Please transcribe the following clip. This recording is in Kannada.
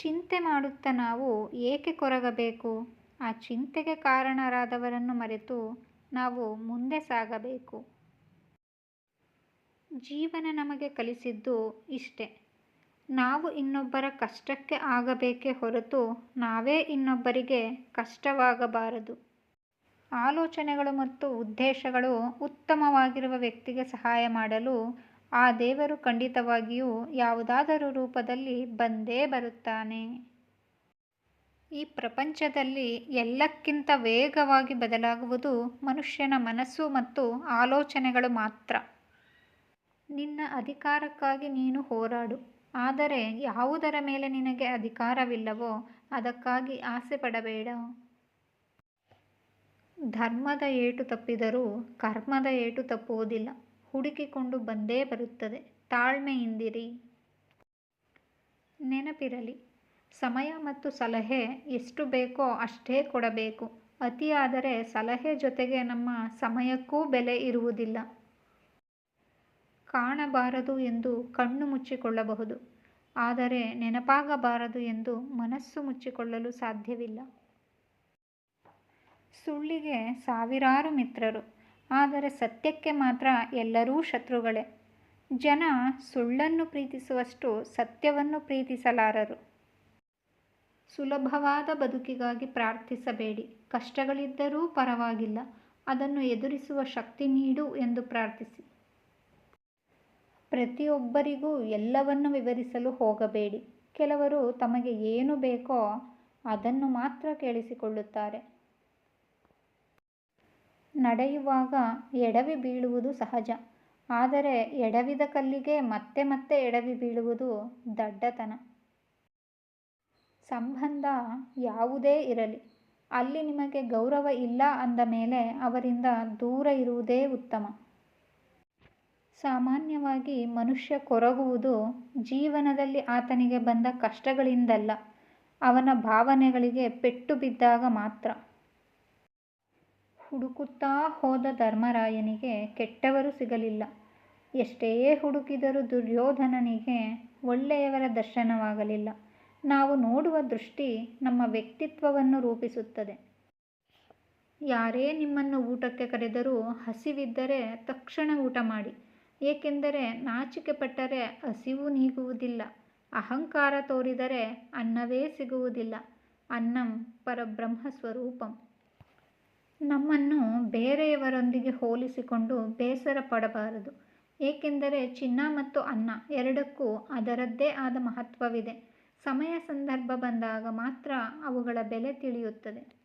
ಚಿಂತೆ ಮಾಡುತ್ತಾ ನಾವು ಏಕೆ ಕೊರಗಬೇಕು? ಆ ಚಿಂತೆಗೆ ಕಾರಣರಾದವರನ್ನು ಮರೆತು ನಾವು ಮುಂದೆ ಸಾಗಬೇಕು. ಜೀವನ ನಮಗೆ ಕಲಿಸಿದ್ದು ಇಷ್ಟೇ. ನಾವು ಇನ್ನೊಬ್ಬರ ಕಷ್ಟಕ್ಕೆ ಆಗಬೇಕೇ ಹೊರತು ನಾವೇ ಇನ್ನೊಬ್ಬರಿಗೆ ಕಷ್ಟವಾಗಬಾರದು. ಆಲೋಚನೆಗಳು ಮತ್ತು ಉದ್ದೇಶಗಳು ಉತ್ತಮವಾಗಿರುವ ವ್ಯಕ್ತಿಗೆ ಸಹಾಯ ಮಾಡಲು ಆ ದೇವರು ಖಂಡಿತವಾಗಿಯೂ ಯಾವುದಾದರೂ ರೂಪದಲ್ಲಿ ಬಂದೇ ಬರುತ್ತಾನೆ. ಈ ಪ್ರಪಂಚದಲ್ಲಿ ಎಲ್ಲಕ್ಕಿಂತ ವೇಗವಾಗಿ ಬದಲಾಗುವುದು ಮನುಷ್ಯನ ಮನಸ್ಸು ಮತ್ತು ಆಲೋಚನೆಗಳು ಮಾತ್ರ. ನಿನ್ನ ಅಧಿಕಾರಕ್ಕಾಗಿ ನೀನು ಹೋರಾಡು. ಆದರೆ ಯಾವುದರ ಮೇಲೆ ನಿನಗೆ ಅಧಿಕಾರವಿಲ್ಲವೋ ಅದಕ್ಕಾಗಿ ಆಸೆ ಪಡಬೇಡ. ಧರ್ಮದ ಏಟು ತಪ್ಪಿದರೂ ಕರ್ಮದ ಏಟು ತಪ್ಪುವುದಿಲ್ಲ. ಹುಡುಕಿಕೊಂಡು ಬಂದೇ ಬರುತ್ತದೆ. ತಾಳ್ಮೆಯಿಂದಿರಿ. ನೆನಪಿರಲಿ, ಸಮಯ ಮತ್ತು ಸಲಹೆ ಎಷ್ಟು ಬೇಕೋ ಅಷ್ಟೇ ಕೊಡಬೇಕು. ಅತಿಯಾದರೆ ಸಲಹೆ ಜೊತೆಗೆ ನಮ್ಮ ಸಮಯಕ್ಕೂ ಬೆಲೆ ಇರುವುದಿಲ್ಲ. ಕಾಣಬಾರದು ಎಂದು ಕಣ್ಣು ಮುಚ್ಚಿಕೊಳ್ಳಬಹುದು. ಆದರೆ ನೆನಪಾಗಬಾರದು ಎಂದು ಮನಸ್ಸು ಮುಚ್ಚಿಕೊಳ್ಳಲು ಸಾಧ್ಯವಿಲ್ಲ. ಸುಳ್ಳಿಗೆ ಸಾವಿರಾರು ಮಿತ್ರರು. ಆದರೆ ಸತ್ಯಕ್ಕೆ ಮಾತ್ರ ಎಲ್ಲರೂ ಶತ್ರುಗಳೇ. ಜನ ಸುಳ್ಳನ್ನು ಪ್ರೀತಿಸುವಷ್ಟು ಸತ್ಯವನ್ನು ಪ್ರೀತಿಸಲಾರರು. ಸುಲಭವಾದ ಬದುಕಿಗಾಗಿ ಪ್ರಾರ್ಥಿಸಬೇಡಿ. ಕಷ್ಟಗಳಿದ್ದರೂ ಪರವಾಗಿಲ್ಲ. ಅದನ್ನು ಎದುರಿಸುವ ಶಕ್ತಿ ನೀಡು ಎಂದು ಪ್ರಾರ್ಥಿಸಿ. ಪ್ರತಿಯೊಬ್ಬರಿಗೂ ಎಲ್ಲವನ್ನು ವಿವರಿಸಲು ಹೋಗಬೇಡಿ. ಕೆಲವರು ತಮಗೆ ಏನು ಬೇಕೋ ಅದನ್ನು ಮಾತ್ರ ಕೇಳಿಸಿಕೊಳ್ಳುತ್ತಾರೆ. ನಡೆಯುವಾಗ ಎಡವಿ ಬೀಳುವುದು ಸಹಜ. ಆದರೆ ಎಡವಿದ ಕಲ್ಲಿಗೆ ಮತ್ತೆ ಮತ್ತೆ ಎಡವಿ ಬೀಳುವುದು ದಡ್ಡತನ. ಸಂಬಂಧ ಯಾವುದೇ ಇರಲಿ. ಅಲ್ಲಿ ನಿಮಗೆ ಗೌರವ ಇಲ್ಲ ಅಂದ ಮೇಲೆ ಅವರಿಂದ ದೂರ ಇರುವುದೇ ಉತ್ತಮ. ಸಾಮಾನ್ಯವಾಗಿ ಮನುಷ್ಯ ಕೊರಗುವುದು ಜೀವನದಲ್ಲಿ ಆತನಿಗೆ ಬಂದ ಕಷ್ಟಗಳಿಂದಲ್ಲ. ಅವನ ಭಾವನೆಗಳಿಗೆ ಪೆಟ್ಟು ಬಿದ್ದಾಗ ಮಾತ್ರ. ಹುಡುಕುತ್ತಾ ಹೋದ ಧರ್ಮರಾಯನಿಗೆ ಕೆಟ್ಟವರು ಸಿಗಲಿಲ್ಲ. ಎಷ್ಟೇ ಹುಡುಕಿದರೂ ದುರ್ಯೋಧನನಿಗೆ ಒಳ್ಳೆಯವರ ದರ್ಶನವಾಗಲಿಲ್ಲ. ನಾವು ನೋಡುವ ದೃಷ್ಟಿ ನಮ್ಮ ವ್ಯಕ್ತಿತ್ವವನ್ನು ರೂಪಿಸುತ್ತದೆ. ಯಾರೇ ನಿಮ್ಮನ್ನು ಊಟಕ್ಕೆ ಕರೆದರೂ ಹಸಿವಿದ್ದರೆ ತಕ್ಷಣ ಊಟ ಮಾಡಿ. ಏಕೆಂದರೆ ನಾಚಿಕೆ ಪಟ್ಟರೆ ಹಸಿವು ನೀಗುವುದಿಲ್ಲ. ಅಹಂಕಾರ ತೋರಿದರೆ ಅನ್ನವೇ ಸಿಗುವುದಿಲ್ಲ. ಅನ್ನಂ ಪರಬ್ರಹ್ಮ ಸ್ವರೂಪಂ. ನಮ್ಮನ್ನು ಬೇರೆಯವರೊಂದಿಗೆ ಹೋಲಿಸಿಕೊಂಡು ಬೇಸರ ಪಡಬಾರದು. ಏಕೆಂದರೆ ಚಿನ್ನ ಮತ್ತು ಅನ್ನ ಎರಡಕ್ಕೂ ಅದರದ್ದೇ ಆದ ಮಹತ್ವವಿದೆ. ಸಮಯ ಸಂದರ್ಭ ಬಂದಾಗ ಮಾತ್ರ ಅವುಗಳ ಬೆಲೆ ತಿಳಿಯುತ್ತದೆ.